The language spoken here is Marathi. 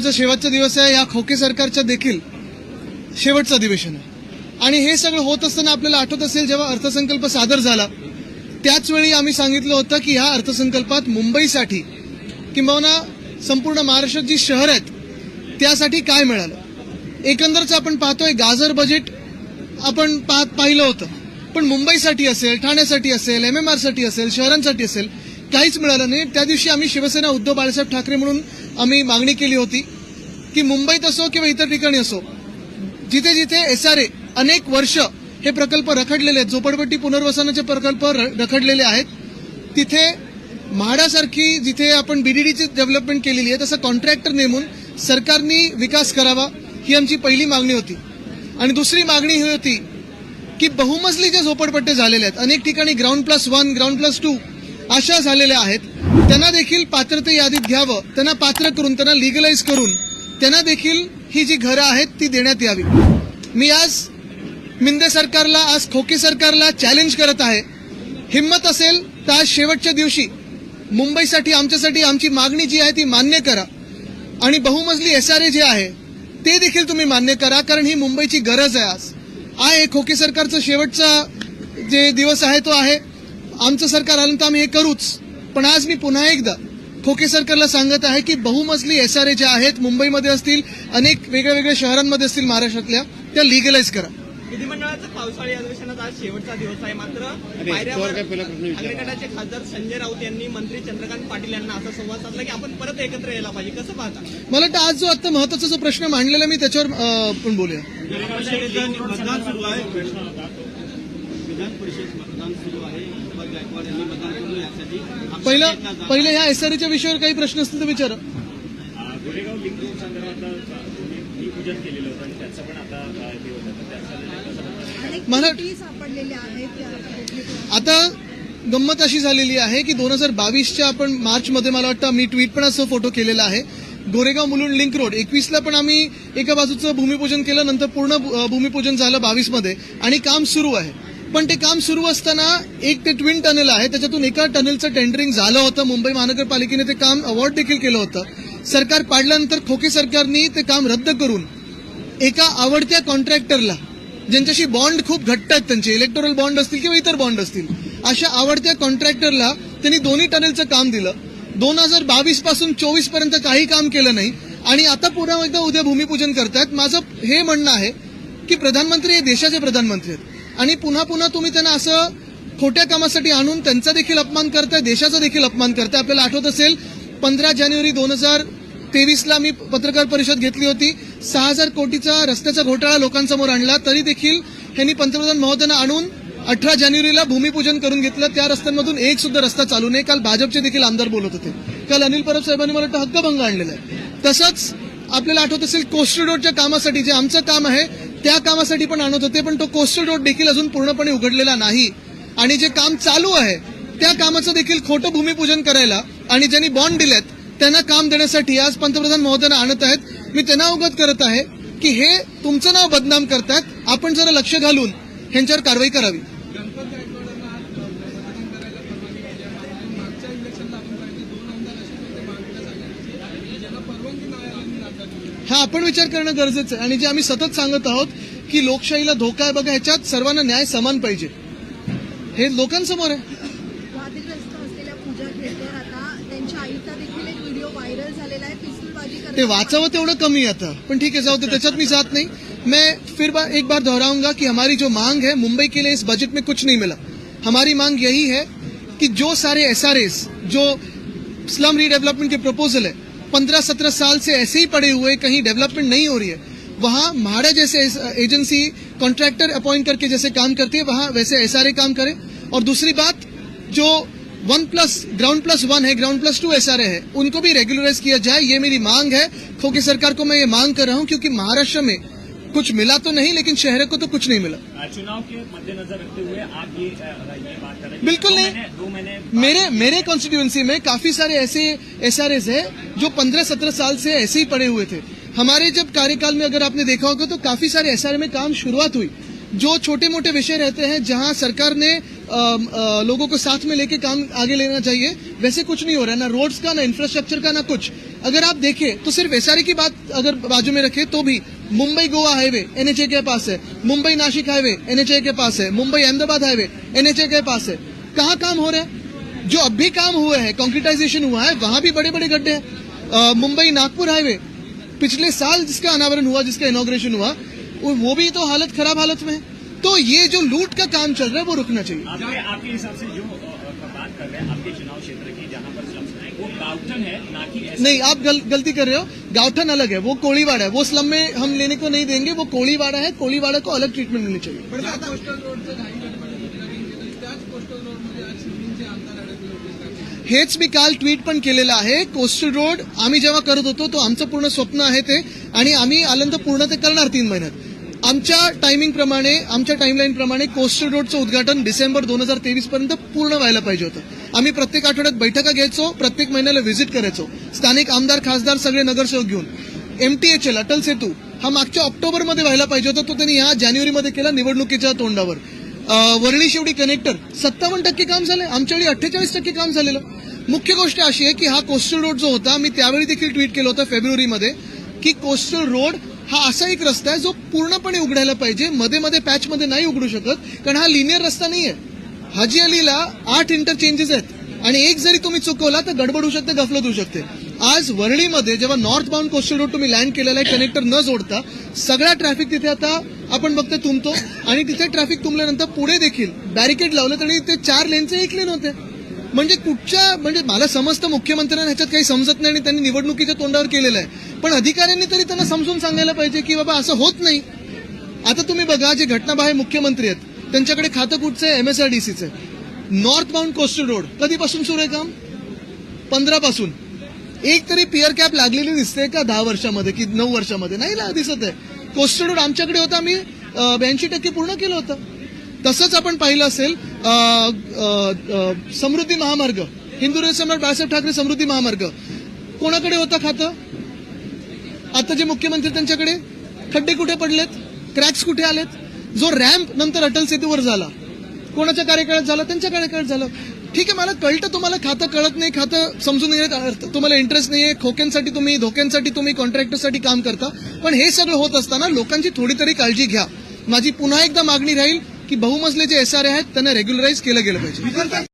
अधिवेशनाचा शेवटचा दिवस आहे या खोके सरकारच्या देखील शेवटचं अधिवेशन आहे. आणि हे सगळं होत असताना आपल्याला आठवत असेल जेव्हा अर्थसंकल्प सादर झाला त्याचवेळी आम्ही सांगितलं होतं की ह्या अर्थसंकल्पात मुंबईसाठी किंबहुना संपूर्ण महाराष्ट्रात जी शहर आहेत त्यासाठी काय मिळालं? एकंदरच आपण पाहतोय गाजर बजेट आपण पाहत पाहिलं होतं. पण मुंबईसाठी असेल ठाण्यासाठी असेल एम एम आरसाठी असेल शहरांसाठी असेल काहीच मिळालं नाही. त्या दिवशी आम्ही शिवसेना उद्धव बाळासाहेब ठाकरे म्हणून आम्ही मागणी केली होती. की मुंबईत असो किंवा इतर ठिकाणी असो जिथे जिथे एस आर ए अनेक वर्ष हे प्रकल्प रखडलेले आहेत झोपडपट्टी पुनर्वसनाचे प्रकल्प र- रखडलेले आहेत तिथे म्हाडासारखी जिथे आपण बीडीडीची डेव्हलपमेंट केलेली आहे तसं कॉन्ट्रॅक्टर नेमून सरकारनी विकास करावा ही आमची पहिली मागणी होती. आणि दुसरी मागणी ही होती की बहुमजली जे झोपडपट्टे झालेले आहेत अनेक ठिकाणी ground plus one ground plus two अशा झालेल्या आहेत त्यांना देखील पात्रते यादीत घ्यावं त्यांना पात्र करून त्यांना लिगलाइज करून त्यांना देखील ही जी घरं आहेत ती देण्यात यावी. मी आज मिंदे सरकारला आज खोके सरकारला चॅलेंज करत आहे. हिंमत असेल तर आज शेवटच्या दिवशी मुंबईसाठी आमच्यासाठी आमची मागणी जी आहे ती मान्य करा. आणि बहुमजली एस आर ए जे आहे ते देखील तुम्ही मान्य करा कारण ही मुंबईची गरज आहे आज. आहे खोके सरकारचं शेवटचा जे दिवस आहे तो आहे. आमचं सरकार आलं तर आम्ही हे करूच. पण आज मी पुन्हा एकदा खोके सरकारला सांगत आहे की बहुमजली एस आर ए ज्या आहेत मुंबईमध्ये असतील अनेक वेगळ्या वेगळ्या शहरांमध्ये असतील महाराष्ट्रातल्या त्या लिगलाइज करा. विधिमंडळाचं पावसाळी अधिवेशनाचा आज शेवटचा दिवस आहे. मात्र खासदार संजय राऊत यांनी मंत्री चंद्रकांत पाटील यांना असा संवाद साधला की आपण परत एकत्र यायला पाहिजे. कसं पाहता? मला वाटतं आज जो आता महत्त्वाचा जो प्रश्न मांडलेला मी त्याच्यावर पण बोलूया. विधान परिषद मतदान सुरू आहे. गायकवाड यांनी मतदान केलं यासाठी पहिलं पहिलं ह्या एसआरच्या विषयावर काही प्रश्न असतील तर विचारा. गोरेगाव पूजन केलेलं होतं आणि त्याचं पण आता हे होतं मला- आहेत आता गंमत अशी झालेली आहे की दोन हजार बावीसच्या आपण मार्चमध्ये मला वाटतं मी ट्विट पण असं फोटो केलेला आहे. गोरेगाव मुलुंड लिंक रोड एकवीसला पण आम्ही एका बाजूचं भूमिपूजन केलं नंतर पूर्ण भूमिपूजन झालं बावीसमध्ये आणि काम सुरू आहे. पण ते काम सुरू असताना एक ते ट्विन टनेल आहे. त्याच्यातून एका टनेलचं टेंडरिंग झालं होतं. मुंबई महानगरपालिकेने ते काम अवॉर्ड देखील केलं होतं. सरकार पाडल्यानंतर खोके सरकारनी ते काम रद्द करून एका आवडत्या कॉन्ट्रॅक्टरला ज्यांच्याशी बॉन्ड खूप घट्ट आहेत त्यांचे इलेक्टोरल बॉन्ड असतील किंवा इतर बॉन्ड असतील अशा आवडत्या कॉन्ट्रॅक्टरला त्यांनी दोन्ही टनेलचं काम दिलं. दोन हजार बावीसपासून चोवीसपर्यंत काही काम केलं नाही. आणि आता पुन्हा एकदा उद्या भूमिपूजन करतायत. माझं हे म्हणणं आहे की प्रधानमंत्री हे देशाचे प्रधानमंत्री आहेत. आणि पुन्हा पुन्हा तुम्ही त्यांना असं खोट्या कामासाठी आणून त्यांचा देखील अपमान करताय देशाचा देखील अपमान करताय. आपल्याला आठवत असेल पंधरा जानेवारी दोन हजार तेवीसला मी पत्रकार परिषद घेतली होती. सहा हजार कोटीचा रस्त्याचा घोटाळा लोकांसमोर आणला तरी देखील त्यांनी पंतप्रधान महोदयांना आणून अठरा जानेवारीला भूमिपूजन करून घेतलं. त्या रस्त्यांमधून एक सुद्धा रस्ता चालू नये काल भाजपचे देखील आमदार बोलत होते. काल अनिल परब साहेबांनी मला वाटतं हक्कभंग आणलेला आहे. तसंच आपल्याला आठवत असेल कोस्टल रोडच्या कामासाठी जे आमचं काम आहे त्या कामासाठी पण आणत होते पण तो कोस्टल रोड देखील अजून पूर्णपणे उघडलेला नाही. आणि जे काम चालू आहे त्या कामाचं देखील खोटं भूमिपूजन करायला आणि ज्यांनी बॉन्ड दिलेत त्यांना काम देण्यासाठी आज पंतप्रधान महोदयांना आणत आहेत. मी त्यांना अवगत करत आहे की हे तुमचं नाव बदनाम करतायत आपण जरा लक्ष घालून ह्यांच्यावर कारवाई करावी. आपण विचार करणं गरजेचं आहे. आणि जे आम्ही सतत सांगत आहोत की लोकशाहीला धोका आहे बघा ह्याच्यात सर्वांना न्याय समान पाहिजे. हे लोकांसमोर आहे. आहे. ते वाचावं तेवढं कमी आता. पण ठीक है जाओ दे त्याच्यात मी जात नहीं. मैं फिर बार एक बार दोहराऊंगा कि हमारी जो मांग है मुंबई के लिए इस बजट में कुछ नहीं मिला. हमारी मांग यही है कि जो सारे एस जो स्लम रीडेवलपमेंट के प्रपोजल है पंद्रह सत्रह साल से ऐसे ही पड़े हुए, कहीं डेवलपमेंट नहीं हो रही है। वहाँ म्हाड़ा जैसे एजेंसी कॉन्ट्रैक्टर अपॉइंट करके जैसे काम करती है, वहाँ वैसे एस काम करे। और दूसरी बात, जो one plus ground plus one है ग्राउंड प्लस टू एसआरए है, उनको भी रेगुलराइज किया जाए, ये मेरी मांग है। खोके सरकार को मैं ये मांग कर रहा हूँ, क्योंकि महाराष्ट्र में कुछ मिला तो नहीं लेकिन शहर को तो कुछ नहीं मिला। चुनाव के मद्देनजर रखते हुए आप ये ये बात कर रहे हैं बिल्कुल नहीं। दो महीने मेरे मेरे कॉन्स्टिट्यूंसी में काफ़ी सारे ऐसे एस आर है जो पंद्रह सत्रह साल से ऐसे ही पड़े हुए थे। हमारे जब कार्यकाल में अगर आपने देखा होगा तो काफ़ी सारे एस में काम शुरुआत हुई जो छोटे मोटे विषय रहते हैं जहाँ सरकार ने अम, अ, लोगों को साथ में लेके काम आगे लेना चाहिए। वैसे कुछ नहीं हो रहा है ना रोड्स का ना इंफ्रास्ट्रक्चर का ना कुछ। अगर आप देखें तो सिर्फ़ एसआरए की बात अगर बाजू में रखें तो भी मुंबई गोवा हाईवे एनएचए के पास है। मुंबई नासिक हाईवे एनएचए के पास है। मुंबई अहमदाबाद हाईवे एनएचए के पास है। कहाँ काम हो रहा है? जो अब भी काम हुए हैं कॉन्क्रिटाइजेशन हुआ है, वहाँ भी बड़े बड़े गड्ढे हैं। मुंबई नागपुर हाईवे, पिछले साल जिसका अनावरण हुआ, जिसका इनोग्रेशन हुआ, वो भी तो हालत खराब हालत में है। तो ये जो लूट का काम चल रहा है, वो रुकना चाहिए। आपके हिसाब से जो बात कर रहे हैं, आपके चुनाव क्षेत्र की, जहाँ पर वो गाउटन है ना कि ऐसा। नहीं आप गल, गलती कर रहे हो। गाउठन अलग है वो कोळीवाड़ा है। वो स्लम में हम लेने को नहीं देंगे वो कोळीवाड़ा है। कोळीवाड़ा को अलग ट्रीटमेंट मिलनी चाहिए। हेच मी काल ट्विट पण केलेलं आहे कोस्टल रोड आम्ही जेव्हा करत होतो तो आमचं पूर्ण स्वप्न आहे ते आणि आम्ही आल्यानंतर पूर्ण ते करणार तीन महिन्यात. आमच्या टायमिंग प्रमाणे आमच्या टाइमलाईन प्रमाणे कोस्टल रोडचं उद्घाटन डिसेंबर दोन हजार तेवीस पर्यंत पूर्ण व्हायला पाहिजे होतं. आम्ही प्रत्येक आठवड्यात बैठका घ्यायचो प्रत्येक महिन्याला व्हिजिट करायचो. स्थानिक आमदार खासदार सगळे नगरसेवक घेऊन. एमटीएचएल अटल सेतू हा मागच्या ऑक्टोबरमध्ये व्हायला पाहिजे होता तो त्यांनी या जानेवारीमध्ये केला निवडणुकीच्या तोंडावर. अं, वरळी शेवटी कनेक्टर सत्तावन्न टक्के काम झाले आमच्या वेळी अठ्ठेचाळीस टक्के काम झालेलं. मुख्य गोष्ट अशी आहे की हा कोस्टल रोड जो होता मी त्यावेळी देखील ट्विट केलं होतं फेब्रुवारीमध्ये की कोस्टल रोड हा असा एक रस्ता आहे जो पूर्णपणे उघडायला पाहिजे. मध्ये मध्ये पॅच मध्ये नाही उघडू शकत कारण हा लिनियर रस्ता नाहीये. हाजी अलीला आठ इंटरचेंजेस आहेत. आणि एक जरी तुम्ही चुकवला तर गडबड होऊ शकते गफलत होऊ शकते. आज वरळीमध्ये जेव्हा नॉर्थ बाउंड कोस्टल रोड तुम्ही लँड केलेला आहे कनेक्टर न जोडता सगळा ट्रॅफिक तिथे आता आपण बघते तुंबतो आणि तिथे ट्रॅफिक तुंबल्यानंतर पुढे देखील बॅरिकेड लावलं तरी ते चार लेनचे एक लेन होते. म्हणजे कुठच्या म्हणजे मला समजतं मुख्यमंत्र्यांना ह्याच्यात काही समजत नाही आणि त्यांनी निवडणुकीच्या तोंडावर केलेलं आहे. पण अधिकाऱ्यांनी तरी त्यांना समजून सांगायला पाहिजे की बाबा असं होत नाही. आता तुम्ही बघा जे घटनाबाह्य मुख्यमंत्री आहेत त्यांच्याकडे खातं कुठचं आहे? एमएसआरडीसीचं नॉर्थ बाउंड कोस्टल रोड कधीपासून सुरू आहे काम? पंधरा पासून एक तरी पिअर कॅप लागलेली दिसते का दहा वर्षामध्ये की नऊ वर्षामध्ये? नाही ला दिसत आहे. कोस्टल रोड आमच्याकडे होता आम्ही ब्याऐंशी टक्के पूर्ण केलं होतं. तसंच आपण पाहिलं असेल समृद्धी महामार्ग हिंदू सम्राट बाळासाहेब ठाकरे समृद्धी महामार्ग. कोणाकडे होता खातं? आता जे मुख्यमंत्री त्यांच्याकडे? खड्डे कुठे पडलेत? क्रॅक्स कुठे आलेत? जो रॅम्प नंतर अटल सेतूवर झाला. कोणाच्या कार्यकाळात झाला? त्यांच्या कार्यकाळात झालं. ठीक आहे मला कळतं तुम्हाला खातं कळत नाही खातं समजून येत तुम्हाला इंटरेस्ट नाही आहे खोक्यांसाठी तुम्ही धोक्यांसाठी तुम्ही कॉन्ट्रॅक्टरसाठी काम करता. पण हे सगळं होत असताना लोकांची थोडी तरी काळजी घ्या. माझी पुन्हा एकदा मागणी राहील की बहुमजले जे एसआर आहेत त्यांना रेग्युलराईज केलं गेलं पाहिजे.